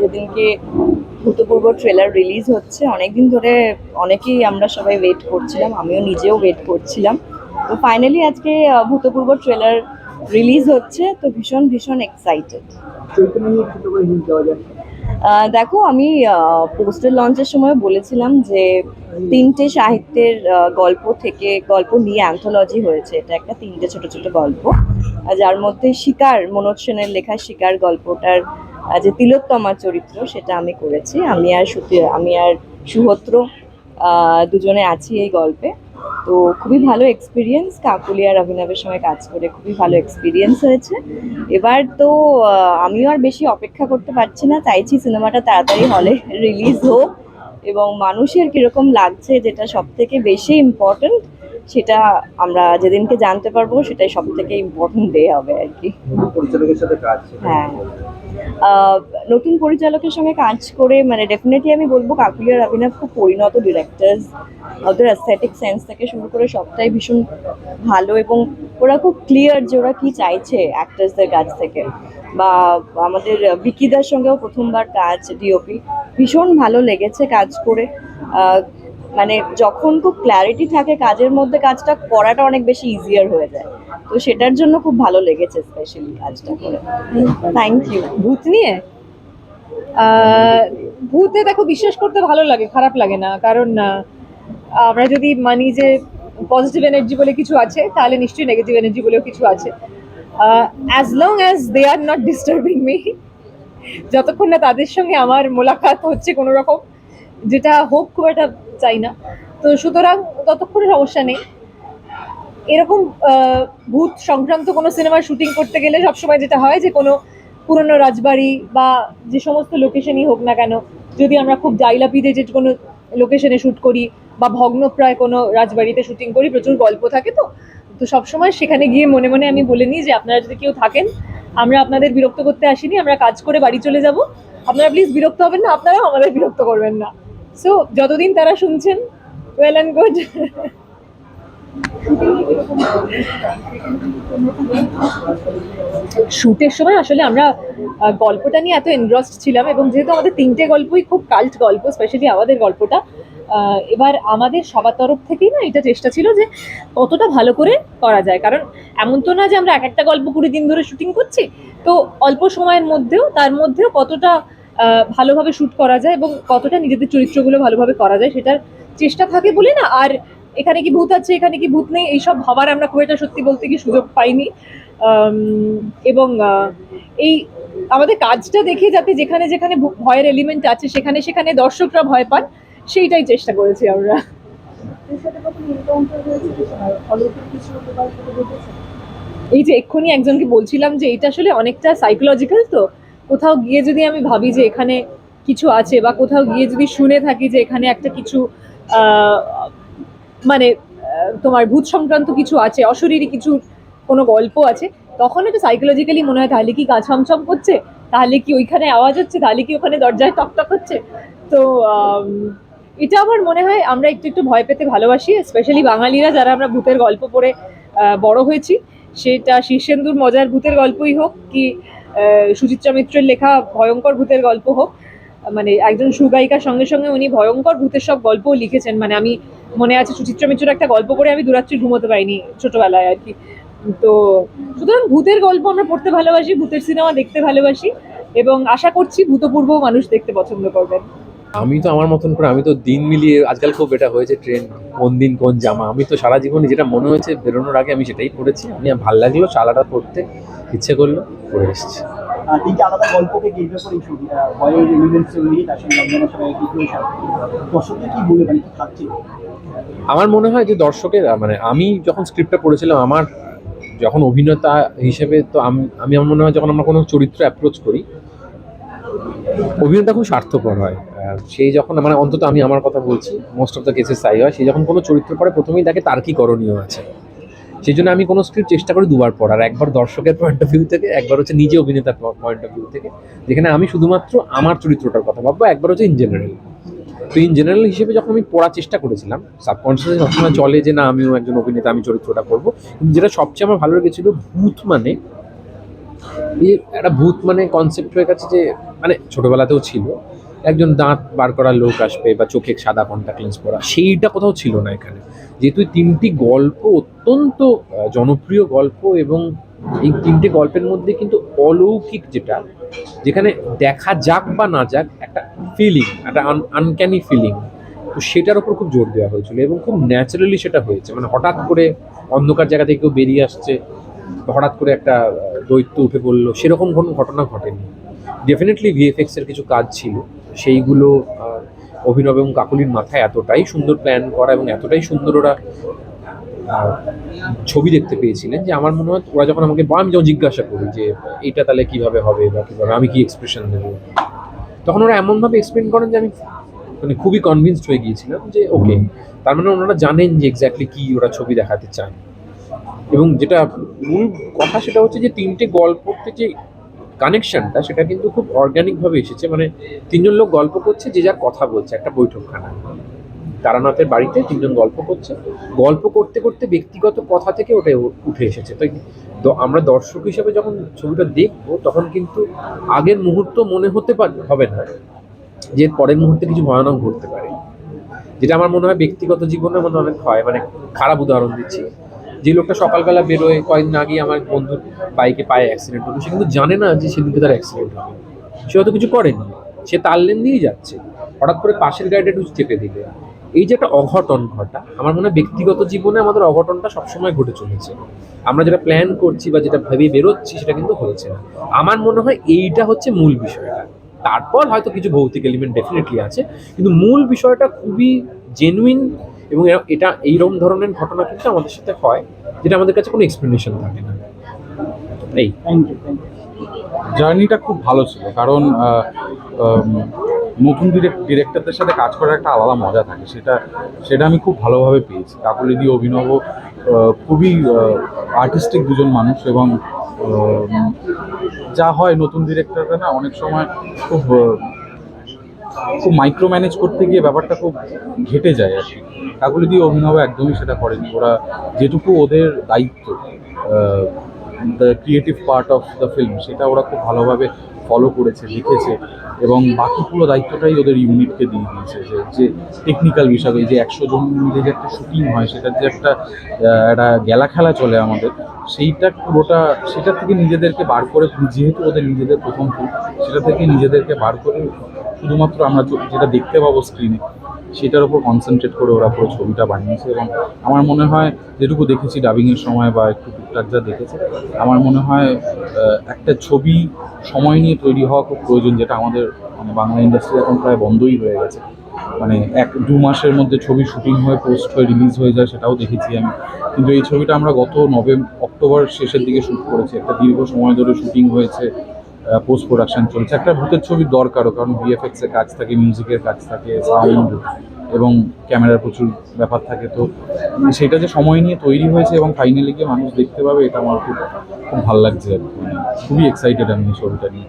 যেদিনকে ভূতপূর্ব trailer release হচ্ছে অনেকদিন ধরে অনেকেই আমরা সবাই ওয়েট করছিলাম আমিও নিজেও ওয়েট করছিলাম। তো ফাইনালি আজকে ভূতপূর্ব ট্রেলার রিলিজ হচ্ছে তো ভীষণ ভীষণ এক্সাইটেড দেখো, আমি পোস্টার লঞ্চের সময় বলেছিলাম যে তিনটে সাহিত্যের গল্প থেকে, গল্প নিয়ে অ্যান্থোলজি হয়েছে। এটা একটা তিনটে ছোট ছোট গল্প। যার মধ্যে শিকার, মনোজ সেনের লেখা শিকার গল্পটার যে তিলোত্তমার চরিত্র, সেটা আমি করেছি। আমি আর আমি আর সুহত্র দুজনে আছি এই গল্পে। তো খুবই ভালো এক্সপিরিয়েন্স কাকুলি আর অভিনবের সময় কাজ করে, খুবই ভালো এক্সপিরিয়েন্স হয়েছে। এবার তো আমিও আর বেশি অপেক্ষা করতে পারছি না, চাইছি সিনেমাটা তাড়াতাড়ি হলে রিলিজ হোক। এবং মানুষের কীরকম লাগছে যেটা সব থেকে বেশি ইম্পর্ট্যান্ট সেটা আমরা যেদিনকে জানতে পারব সেটাই সব থেকে ইম্পর্ট্যান্ট ডে হবে আর কি। পরিচালকের সাথে কাজ হ্যাঁ। নতুন পরিচালকের সঙ্গে কাজ করে মানে ডেফিনেটলি আমি বলব কাকুলি আর অভিনব খুব পরিণত ডিরেক্টরস ওদের অ্যাস্থেটিক সেন্স থেকে শুরু করে সবটাই ভীষণ ভালো এবং ওরা খুব ক্লিয়ার যে ওরা কি চাইছে অ্যাক্টার্সদের কাছ থেকে। বা আমাদের বিকিদার সঙ্গেও প্রথমবার কাজ ডিওপি ভীষণ ভালো লেগেছে কাজ করে। মানে যখন খুব ক্ল্যারিটি থাকে কাজের মধ্যে কাজটা করাটা অনেক বেশি ইজিয়ার হয়ে যায়। তো সেটার জন্য খুব ভালো লেগেছে স্পেশালি কাজটা করে। থ্যাংক ইউ ভূত নিয়ে? ভূতে দেখো বিশ্বাস করতে ভালো লাগে, খারাপ লাগে না। কারণ আমরা যদি মানি যে পজিটিভ এনার্জি বলে কিছু আছে, তাহলে নিশ্চয়ই নেগেটিভ এনার্জি বলেও কিছু আছে। As long as they are not disturbing me যতক্ষণ না তাদের সঙ্গে আমার মোলাকাত হচ্ছে কোনো রকম যেটা হোক খুব একটা চাই না। তো সুতরাং ততক্ষণ সমস্যা নেই। এরকম ভূত সংক্রান্ত কোনো সিনেমার শুটিং করতে গেলে সবসময় যেটা হয় যে কোনো পুরনো রাজবাড়ি বা যে সমস্ত লোকেশনই হোক না কেন, যদি আমরা খুব যে কোনো লোকেশনে শ্যুট করি বা ভগ্নপ্রায় কোনো রাজবাড়িতে শুটিং করি, প্রচুর গল্প থাকে তো তো সবসময় সেখানে গিয়ে মনে মনে আমি বলে নিই যে আপনারা যদি কেউ থাকেন, আমরা আপনাদের বিরক্ত করতে আসিনি, আমরা কাজ করে বাড়ি চলে যাব। আপনারা প্লিজ বিরক্ত হবেন না, আপনারাও আমাদের বিরক্ত করবেন না। সো যতদিন তারা শুনছেন ওয়েল অ্যান্ড গুড শুটের সময় আসলে আমরা গল্পটা নিয়ে এত এনগ্রসড ছিলাম এবং যেহেতু আমাদের তিনটে গল্পই খুব কাল্ট গল্প স্পেশালি আমাদের গল্পটা এবার আমাদের সবার তরফ থেকেই না এটা চেষ্টা ছিল যে কতটা ভালো করে করা যায়। কারণ এমন তো না যে আমরা এক একটা গল্প কুড়ি দিন ধরে শুটিং করছি, তো অল্প সময়ের মধ্যেও, তার মধ্যেও কতটা ভালোভাবে শ্যুট করা যায় এবং কতটা নিজেদের চরিত্রগুলো ভালোভাবে করা যায় সেটার চেষ্টা থাকে বলে না। আর এখানে কি ভূত আছে, এখানে কি ভূত নেই, এইসব ভাবার আমরা খুব একটা সত্যি বলতে কি সুযোগ পাইনি। এবং এই আমাদের কাজটা দেখে যাতে যেখানে যেখানে ভয়ের এলিমেন্ট আছে, সেখানে সেখানে দর্শকরা ভয় পান সেইটাই চেষ্টা করেছি আমরা। এই যে এক্ষুনি একজনকে বলছিলাম যে এটা আসলে অনেকটা সাইকোলজিক্যাল তো। কোথাও গিয়ে যদি আমি ভাবি যে এখানে কিছু আছে বা কোথাও গিয়ে যদি শুনে থাকি যে এখানে একটা কিছু মানে তোমার ভূত সংক্রান্ত কিছু আছে অশরীরী কিছু কোনো গল্প আছে তখন একটু সাইকোলজিক্যালি মনে হয় তাহলে কি গা ছমছম করছে? তাহলে কি ওইখানে আওয়াজ হচ্ছে? তাহলে কি ওখানে দরজায় টকটক হচ্ছে? তো এটা আমার মনে হয় আমরা একটু একটু ভয় পেতে ভালোবাসি স্পেশালি বাঙালিরা যারা আমরা ভূতের গল্প পড়ে বড় হয়েছি। সেটা শীর্ষেন্দুর মজার ভূতের গল্পই হোক কি সুচিত্রা মিত্রের লেখা ভয়ঙ্কর ভূতের গল্প হোক মানে একজন সুগায়িকার সঙ্গে সঙ্গে উনি ভয়ঙ্কর ভূতের সব গল্পও লিখেছেন। মানে আমি মনে আছে সুচিত্রা মিত্রের একটা গল্প পড়ে আমি দুরাত্রি ঘুমোতে পারিনি ছোটবেলায় আর কি। তো সুতরাং ভূতের গল্প আমরা পড়তে ভালোবাসি, ভূতের সিনেমা দেখতে ভালোবাসি এবং আশা করছি ভূতপূর্ব মানুষ দেখতে পছন্দ করবেন। আমি তো আমার মতন করে আমি তো দিন মিলিয়ে আজকাল খুব এটা হয়েছে ট্রেন কোন দিন কোন জামা। আমি তো সারা জীবনে যেটা মনে হয়েছে বেরোনোর আগে আমি সেটাই পড়েছি। আমি ভালো লাগল চালাটা পড়তে ইচ্ছে করল পড়ে এসেছি। তিনটে আলাদা গল্পকে কেন্দ্র করে এই ছবি আহ, এলিমেন্টস নিয়ে তার সঙ্গে রমজানের সময় কি করে কি বলে মানে কি থাকছে আমার মনে হয় যে দর্শকের মানে আমি যখন স্ক্রিপ্টটা পড়েছিলাম আমার যখন অভিনেতা হিসেবে তো আমি আমার মনে হয় যখন আমরা কোনো চরিত্র অ্যাপ্রোচ করি অভিনেতা খুব স্বার্থপর হয়। সেই যখন মানে অন্তত আমি আমার কথা বলছি মোস্ট অফ দ্য কেসেস তাই হয়, সে যখন কোনো চরিত্র পড়ে প্রথমেই দেখে তার কি করণীয় আছে। সেই জন্য আমি কোনো স্ক্রিপ্ট চেষ্টা করি দুবার পড়ার একবার দর্শকের পয়েন্ট অফ ভিউ থেকে, একবার হচ্ছে নিজে অভিনেতার পয়েন্ট অফ ভিউ থেকে, যেখানে আমি শুধুমাত্র আমার চরিত্রটার কথা ভাববো, একবার হচ্ছে ইন জেনারেল তো ইন জেনারেল হিসেবে যখন আমি পড়ার চেষ্টা করেছিলাম সাবকনসিয়াসলি সবসময় চলে যে না, আমিও একজন অভিনেতা, আমি চরিত্রটা করব। কিন্তু যেটা সবচেয়ে আমার ভালো লেগেছিল, ভূত মানে একটা ভূত মানে কনসেপ্ট হয়ে গেছে যে মানে ছোটবেলাতেও ছিল, একজন দাঁত বার করার লোক আসবে বা চোখে সাদা কন্ট্যাক্ট লেন্স পরা, সেইটা কোথাও ছিল না এখানে। যেহেতু তিনটি গল্প অত্যন্ত জনপ্রিয় গল্প এবং এই তিনটে গল্পের মধ্যে কিন্তু অলৌকিক যেটা, যেখানে দেখা যাক বা না যাক একটা ফিলিং একটা আনক্যানি ফিলিং তো সেটার উপর খুব জোর দেওয়া হয়েছিল এবং খুব ন্যাচারালি সেটা হয়েছে। মানে হঠাৎ করে অন্ধকার জায়গা থেকে কেউ বেরিয়ে আসছে, হঠাৎ করে একটা দৈত্য উঠে পড়ল, সেরকম কোনো ঘটনা ঘটেনি। ডেফিনেটলি ভিএফএক্স এর কিছু কাজ ছিল, সেইগুলো অভিনব এবং কাকুলির মাথায় এতটাই সুন্দর প্ল্যান করা এবং এতটাই সুন্দর ওরা ছবি দেখতে পেয়েছিলেন যে আমার মনে হয় ওরা যখন আমাকে বা আমি যখন জিজ্ঞাসা করি যে এটা তাহলে কীভাবে হবে বা কীভাবে, আমি কি এক্সপ্রেশন দেবো তখন ওরা এমনভাবে এক্সপ্লেন করেন যে আমি মানে খুবই কনভিন্সড হয়ে গিয়েছিলাম যে ওকে তার মানে ওনারা জানেন যে এক্স্যাক্টলি কী ওরা ছবি দেখাতে চান এবং যেটা মূল কথা সেটা হচ্ছে যে তিনটে গল্পতে যে কানেকশনটা সেটা কিন্তু খুব অর্গানিকভাবে এসেছে। মানে তিনজন লোক গল্প করছে, যে যার কথা বলছে, একটা বৈঠকখানা। তারানাথের বাড়িতে তিনজন গল্প করছে। গল্প করতে করতে ব্যক্তিগত কথা থেকে ওটা উঠে এসেছে। তো আমরা দর্শক হিসেবে যখন ছবিটা দেখব, তখন কিন্তু আগের মুহূর্ত মনে হতে পার- হবে না। যে পরের মুহূর্তে কিছু ভয়ানক ঘটতে পারে। যেটা আমার মনে হয় ব্যক্তিগত জীবনে মধ্যে অনেক হয়। মানে খারাপ উদাহরণ দিচ্ছি। যে লোকটা সকালবেলা বেরোয়, কয়েকদিন আগে আমার বন্ধুর বাইকে পায়ে অ্যাক্সিডেন্ট হলো, সে কিন্তু জানে না যে সেদিনকে তার অ্যাক্সিডেন্ট হবে। সে হয়তো কিছু করেনি। সে তার লেন দিয়েই যাচ্ছে। হঠাৎ করে পাশের গাড়িটা একটু চেপে দিলে। এই যে একটা অঘটন ঘটা, আমার মনে হয় ব্যক্তিগত জীবনে আমাদের অঘটনটা সবসময় ঘটে চলেছে। আমরা যেটা প্ল্যান করছি বা যেটা ভেবে বেরোচ্ছি, সেটা কিন্তু হচ্ছে না। আমার মনে হয় এইটা হচ্ছে মূল বিষয়টা। তারপর হয়তো কিছু ভৌতিক এলিমেন্ট ডেফিনেটলি আছে, কিন্তু মূল বিষয়টা খুবই জেনুইন এবং এটা এইরকম ধরনের ঘটনা কিন্তু আমাদের সাথে হয়, যেটা আমাদের কাছে কোনো এক্সপ্লেনেশন থাকে না। এই। জার্নিটা খুব ভালো ছিল, কারণ নতুন ডিরেক্টরদের সাথে কাজ করার একটা আলাদা মজা থাকে। সেটা সেটা আমি খুব ভালোভাবে পেয়েছি। কাকুলিদি অভিনব খুবই আর্টিস্টিক দুজন মানুষ এবং যা হয় নতুন ডিরেক্টররা না, অনেক সময় খুব খুব মাইক্রো ম্যানেজ করতে গিয়ে ব্যাপারটা খুব ঘেটে যায় আর কি। কাকুলিদি অভিনব একদমই সেটা করেনি, ওরা যেটুকু ওদের দায়িত্ব the creative part of the film সেটা ওরা খুব ভালোভাবে ফলো করেছে, লিখেছে এবং বাকি পুরো দায়িত্বটাই ওদের ইউনিটকে দিয়ে দিয়েছে, যে যে টেকনিক্যাল বিষয় যে একশো জন মিলে যে একটা শুটিং হয়, সেটার যে একটা একটা গেলা খেলা চলে আমাদের, সেইটা পুরোটা, সেটা থেকে নিজেদেরকে বার করে, যেহেতু ওদের নিজেদের প্রথম সেটা থেকে নিজেদেরকে বার করে শুধুমাত্র আমরা যেটা দেখতে পাবো স্ক্রিনে সেটার উপর কনসেন্ট্রেট করে ওরা পুরো ছবিটা বানিয়েছে এবং আমার মনে হয় যেটুকু দেখেছি ডাবিংয়ের সময় বা একটু টুকটাক যা দেখেছে, আমার মনে হয় একটা ছবি সময় নিয়ে তৈরি হওয়া খুব প্রয়োজন যেটা আমাদের মানে বাংলা ইন্ডাস্ট্রি এখন প্রায় বন্ধই হয়ে গেছে। মানে এক দু মাসের মধ্যে ছবি শুটিং হয়ে পোস্ট হয়ে রিলিজ হয়ে যায় সেটাও দেখেছি আমি। কিন্তু এই ছবিটা আমরা গত নভেম্বর অক্টোবর শেষের দিকে শ্যুট করেছি, একটা দীর্ঘ সময় ধরে শুটিং হয়েছে। পোস্ট প্রোডাকশন চলছে। একটা ভূতের ছবি দরকারও, কারণ ভিএফএক্স এর কাজ থাকে মিউজিকের কাজ থাকে সাউন্ড এবং ক্যামেরার প্রচুর ব্যাপার থাকে। তো সেটা যে সময় নিয়ে তৈরি হয়েছে এবং ফাইনালি গিয়ে মানুষ দেখতে পাবে, এটা আমার খুব খুব ভালো লাগছে আর কি। মানে খুবই এক্সাইটেড আমি ছবিটা নিয়ে।